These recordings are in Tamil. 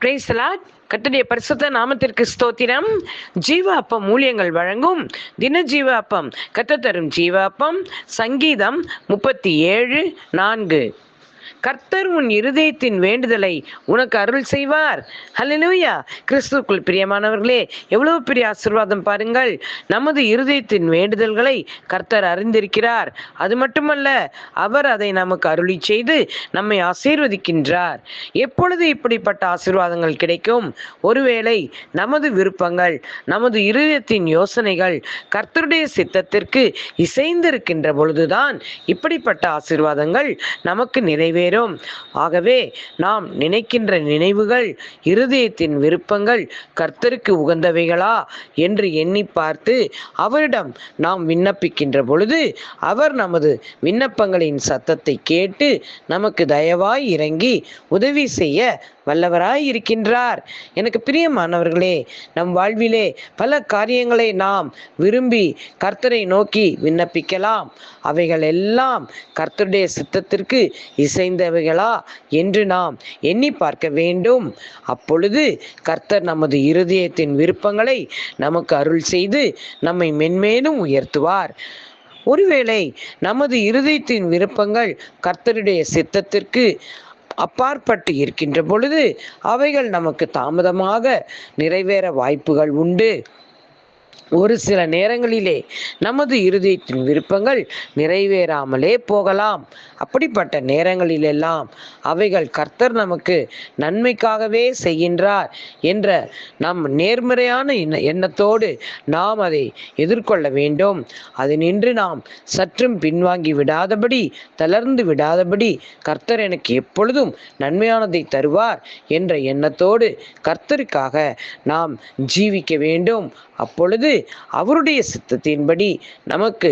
பிரேசலாட் கட்டுடைய பரிசுத்த நாமத்திற்கு ஸ்தோத்திரம். ஜீவ அப்பம் ஊழியங்கள் வழங்கும் தின ஜீவ அப்பம் கத்த தரும் ஜீவ அப்பம் சங்கீதம் முப்பத்தி ஏழு நான்கு. கர்த்தர் உன் இருதயத்தின் வேண்டுதலை உனக்கு அருள் செய்வார். ஹalleluya கிறிஸ்துக்குள் பிரியமானவர்களே எவ்வளவு பெரிய ஆசீர்வாதம் பாருங்கள். நமது இருதயத்தின் வேண்டுதல்களை கர்த்தர் அறிந்திருக்கிறார். அது மட்டுமல்ல அவர் அதை நமக்கு அருளி செய்து நம்மை ஆசீர்வதிக்கின்றார். எப்பொழுது இப்படிப்பட்ட ஆசீர்வாதங்கள் கிடைக்கும்? ஒருவேளை நமது விருப்பங்கள் நமது இருதயத்தின் யோசனைகள் கர்த்தருடைய சித்தத்திற்கு இசைந்திருக்கின்ற பொழுதுதான் இப்படிப்பட்ட ஆசீர்வாதங்கள் நமக்கு நிறைவேறும் ஆகவே நாம் நினைக்கின்ற நினைவுகள் இருதயத்தின் விருப்பங்கள் கர்த்தருக்கு உகந்தவைகளா என்று எண்ணி பார்த்து அவரிடம் நாம் விண்ணப்பிக்கின்ற பொழுது அவர் நமது விண்ணப்பங்களின் சத்தத்தை கேட்டு நமக்கு தயவாய் இறங்கி உதவி செய்ய வல்லவராய் இருக்கின்றார். எனக்கு பிரியமானவர்களே நம் வாழ்விலே பல காரியங்களை நாம் விரும்பி கர்த்தரை நோக்கி விண்ணப்பிக்கலாம். அவைகள் எல்லாம் கர்த்தருடைய சித்தத்திற்கு இசைந்தவைகளா என்று நாம் எண்ணி பார்க்க வேண்டும். அப்பொழுது கர்த்தர் நமது இருதயத்தின் விருப்பங்களை நமக்கு அருள் செய்து நம்மை மென்மேலும் உயர்த்துவார். ஒருவேளை நமது இருதயத்தின் விருப்பங்கள் கர்த்தருடைய சித்தத்திற்கு அப்பாற்பட்டு இருக்கின்ற பொழுது அவைகள் நமக்கு தாமதமாக நிறைவேற வாய்ப்புகள் உண்டு. ஒரு சில நேரங்களிலே நமது இருதயத்தின் விருப்பங்கள் நிறைவேறாமலே போகலாம். அப்படிப்பட்ட நேரங்களிலெல்லாம் அவைகள் கர்த்தர் நமக்கு நன்மைக்காகவே செய்கின்றார் என்ற நம் நேர்மறையான எண்ண எண்ணத்தோடு நாம் அதை எதிர்கொள்ள வேண்டும். அது நின்று நாம் சற்றும் பின்வாங்கி விடாதபடி தளர்ந்து விடாதபடி கர்த்தர் எனக்கு எப்பொழுதும் நன்மையானதை தருவார் என்ற எண்ணத்தோடு கர்த்தருக்காக நாம் ஜீவிக்க வேண்டும். அப்பொழுது அவருடைய சித்தத்தின்படி நமக்கு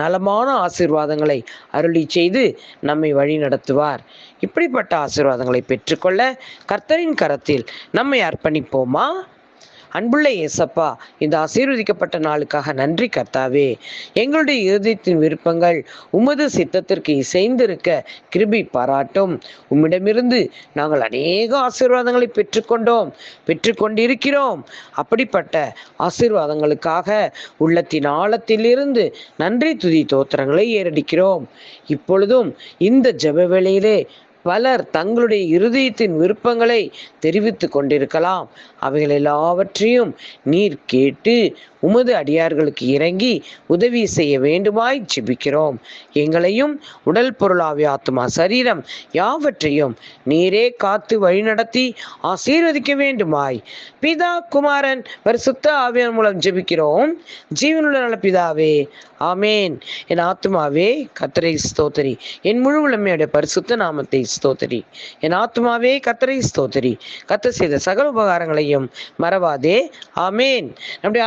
நலமான ஆசீர்வாதங்களை அருளி செய்து நம்மை வழி நடத்துவார். இப்படிப்பட்ட ஆசீர்வாதங்களை பெற்றுக்கொள்ள கர்த்தரின் கரத்தில் நம்மை அர்ப்பணிப்போமா? அன்புள்ள இயேசப்பா இந்த ஆசீர்வதிக்கப்பட்ட நாளுக்காக நன்றி கர்த்தாவே. எங்களுடைய இருதயத்தின் விருப்பங்கள் உமது சித்தத்திற்கு இசைந்திருக்க கிருபி பாராட்டும். உம்மிடமிருந்து நாங்கள் அநேக ஆசீர்வாதங்களை பெற்றுக்கொண்டோம் பெற்றுக்கொண்டிருக்கிறோம். அப்படிப்பட்ட ஆசீர்வாதங்களுக்காக உள்ளத்தின் ஆழத்திலிருந்து நன்றி துதி தோத்திரங்களை ஏறடிக்கிறோம். இப்பொழுதும் இந்த ஜப வேளையிலே பலர் தங்களுடைய இருதயத்தின் விருப்பங்களை தெரிவித்து கொண்டிருக்கலாம். அவைகள் எல்லாவற்றையும் நீர் கேட்டு உமது அடியார்களுக்கு இறங்கி உதவி செய்ய வேண்டுமாய் ஜெபிக்கிறோம். எங்களையும் உடல் பொருளாவிய ஆத்மா சரீரம் யாவற்றையும் நீரே காத்து வழிநடத்தி ஆசீர்வதிக்க வேண்டுமாய். பிதா குமாரன் பரிசுத்த ஆவியான் மூலம் ஜெபிக்கிறோம். ஜீவனுள்ள நல பிதாவே ஆமேன். என் ஆத்மாவே கத்தரை ஸ்தோத்தரி. என் முழு உளமையுடைய பரிசுத்த நாமத்தை ஸ்தோத்தரி. என் ஆத்மாவே கத்தரை ஸ்தோத்தரி. கத்த செய்த சகல உபகாரங்களையும் மறவாதே. ஆமேன். நம்முடைய